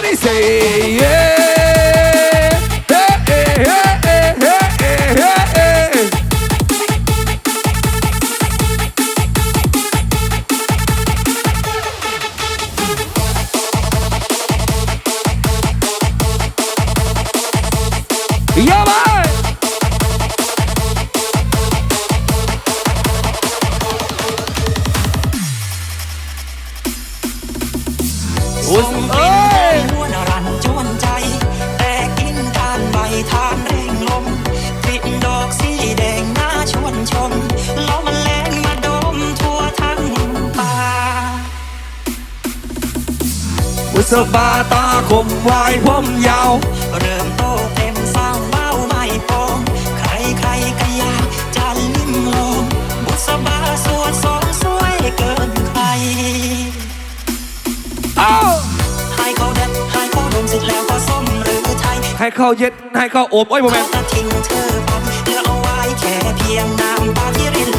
Everybody say, yeah. Hey, hey, hey, hey, hey, hey, hey. Yeah, man. What's, oh! บุษบาตาคมวายผมยาว เริ่มโตเต็มสร้างเบ้าไม่ปองใครใครๆก็อยากจะลิ้มลองบุษบาสวดสองสวยเกินใครเอ้าให้เขาเด็ดให้เขาดมเสร็จแล้วก็ส้มหรือไทย ให้เข้าเย็ดให้เข้าโอบโอ้ยโมเมนเขาต์จะทิ้งเธอไปเหลือเอาไว้แค่เพียงน้ำตาที่ริน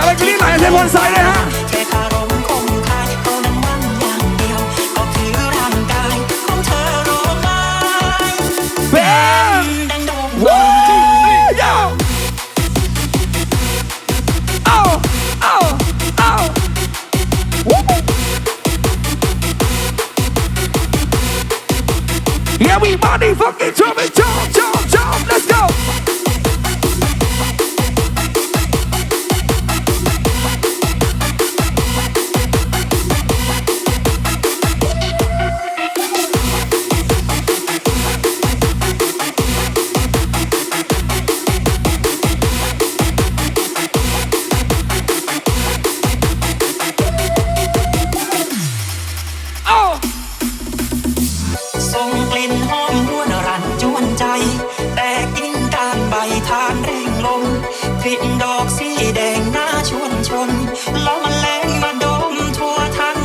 จะไปกรี๊ดไหนเทพพลไซด์นะฮะเฮียวีบอดี้ฟังกิ้งทรัมเบอร์ช็อต ลมกลิ่นดอกสีแดงน่าชวนชมล้อมแมลงมาดมทั่วทั้ง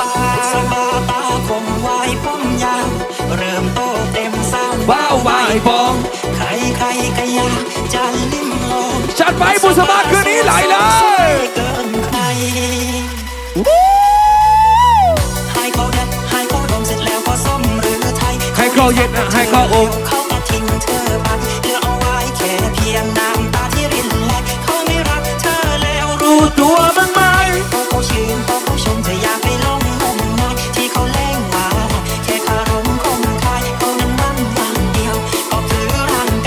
ป่าสบาตาคมไว้ผมยาวเริ่มโตเต็มสร้างว้าววายบองใครใครๆก็อยากจะลิ้มลองจัดไปบุษบาคืนนี้ไหลเลยเกินใครให้เขาเด็ดให้เขาดมเสร็จแล้วก็ส้มหรือไทยให้เข้าเย็น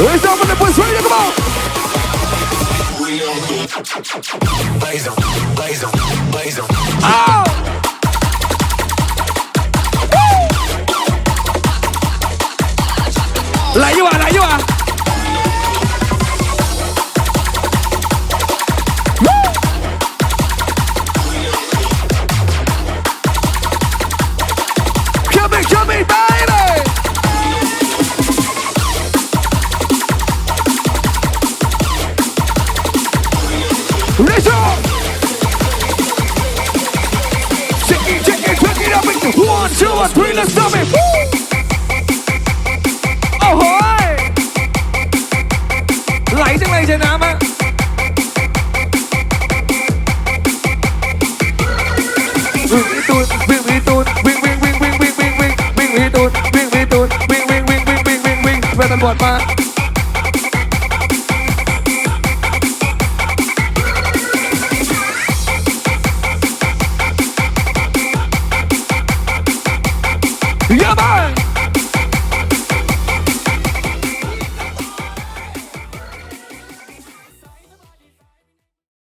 Raise up on the push, ready to come out. Blaze on, blaze on, blaze on. Ah! Woo! Like you are, like you are. Let's go! Check it, check it, check it up. and- One, two, and three, let's stop it. Woo! Oh, hoy! ไหลจังเลยช่น้ำอะวิ่งวิตูนวิ่งวิตูนวิ่งวิ่งวิ่งวิ่งวิ่งวิ่งวิ่งวิ่งวิตูนวิ่งวิตูนวิ่งวิ่งวิ่งวิ่งวิ่งวิ่งวิ่งแม่ตำรวจมา 爷们。